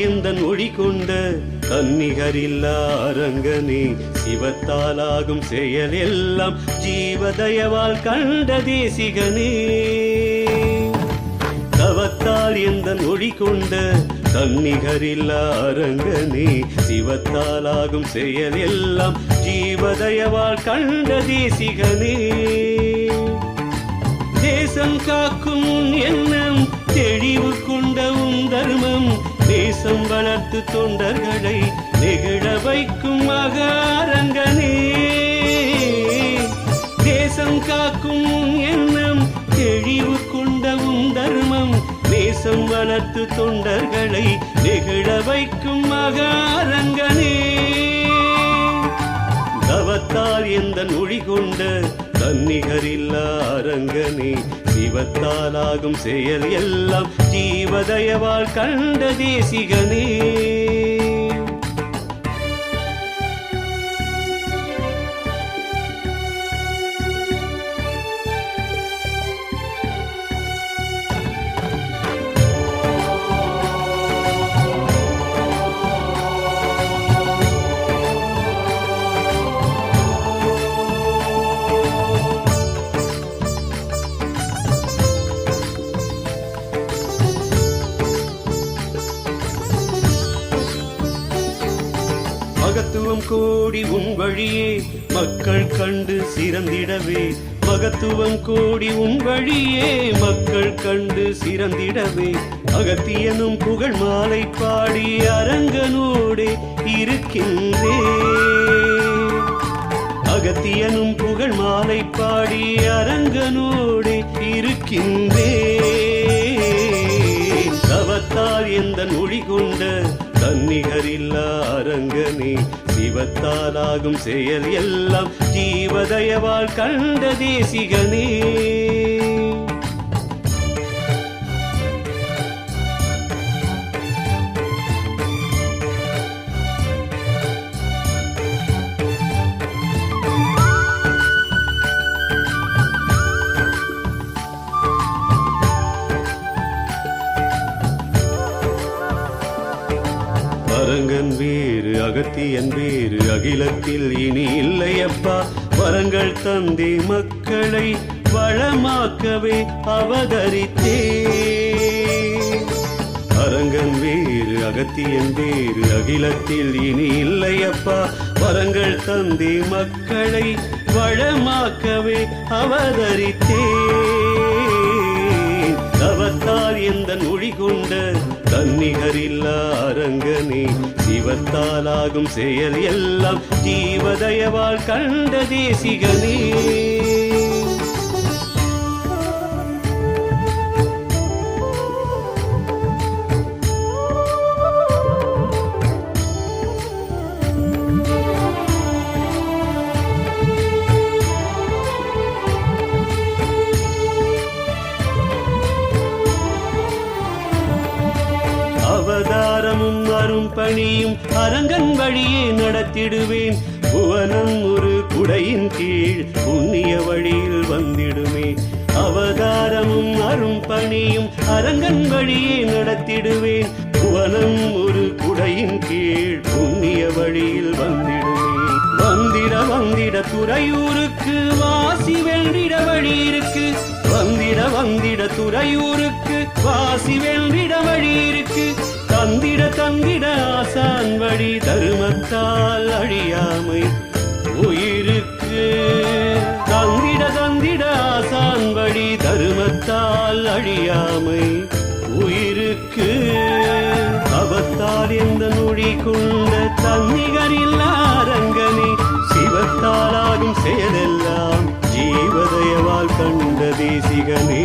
எந்தன் ஒளி கொண்ட தன்னிகரில்லா அரங்கனே சிவத்தாலாகும் செயல் எல்லாம் ஜீவதயவால் கண்ட தேசிகனே. தவத்தால் எந்தன் ஒளி கொண்ட தன்னிகரில்லா அரங்கனே சிவத்தாலாகும் செயல் எல்லாம் ஜீவதயவால் கண்ட தேசிகனே. தேசம் காக்கும் எண்ணம் தெளிவு கொண்ட தேசம் வளர்த்து தொண்டர்களை நெகிழ வைக்கும் மகாரங்கனே. தேசம் காக்கும் எண்ணம் தெளிவு கொண்டவும் தர்மம். தேசம் வளர்த்து தொண்டர்களை நெகிழ வைக்கும் மகாரங்கனே. தவத்தால் எந்த நொழி கொண்ட தன்னிகரில்லா அரங்கனே சிவத்தாலாகும் செயல் எல்லாம் ஜீவதயவால் கண்ட தேசிகனே. மகத்துவம் கோடி உன் வழியே மக்கள் கண்டு சிறந்திடவே. மகத்துவம் கோடி உன் வழியே மக்கள் கண்டு சிறந்திடவே. அகத்தியனும் புகழ் மாலை பாடி அரங்கனோடே இருக்கின்றே. அகத்தியனும் புகழ் மாலை பாடி அரங்கனோடே இருக்கின்றே. சிவத்தார் எந்த நொழி கொண்ட தன்னிகரில்லா அரங்கனே சிவத்தாலாகும் செயல் எல்லாம் ஜீவதயவால் கண்ட தேசிகனே. அரங்கன் வேறு அகத்தியன் வேறு அகிலத்தில் இனி இல்லையப்பா. வரங்கள் தந்தி மக்களை வளமாக்கவே அவதரித்தே அரங்கன் வேறு அகத்தியன் வேறு அகிலத்தில் இனி இல்லையப்பா. வரங்கள் தந்தி மக்களை வளமாக்கவே அவதரித்தே தன்னிகரில்லா அரங்கனே சிவத்தாலாகும் செயல் எல்லாம் ஜீவதயவால் கண்ட தேசிகனே. பணியும் அரங்கன் வழியே நடத்திடுவேன். புவனம் ஒரு குடையின் கீழ் புண்ணிய வழியில் வந்திடுமே. அவதாரமும் அரும் பணியும் அரங்கன் வழியே நடத்திடுவேன். புவனம் ஒரு குடையின் கீழ் புண்ணிய வழியில் வந்திடுவேன் வந்திட வந்திட துறையூருக்கு வாசி வெள்ளிட வழி இருக்கு வந்திட வந்திட துறையூருக்கு வாசி வெள்ளிட வழி இருக்கு வழி அழியாமை உயிருக்கு அவத்தால் எந்த நொழி கொண்ட தன்னிகரில் அரங்கனே சிவத்தாலாகும் செயலெல்லாம் ஜீவதயவால் கண்ட தேசிகனே.